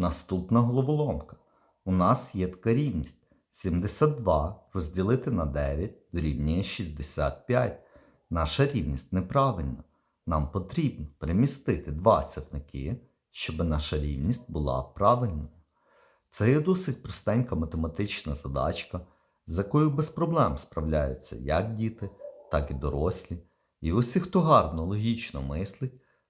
Наступна головоломка. У нас є така рівність. 72 розділити на 9 дорівнює 65. Наша рівність неправильна. Нам потрібно перемістити два сірники, щоб наша рівність була правильною. Це є досить простенька математична задачка, з якою без проблем справляються як діти, так і дорослі. І усі, хто гарно логічно мислить,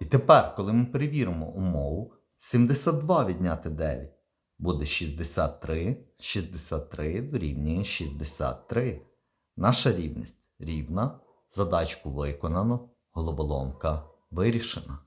І тепер, коли ми перевіримо умову, 72 відняти 9 буде 63, 63 дорівнює 63. Наша рівність рівна, задачку виконано, головоломка вирішена.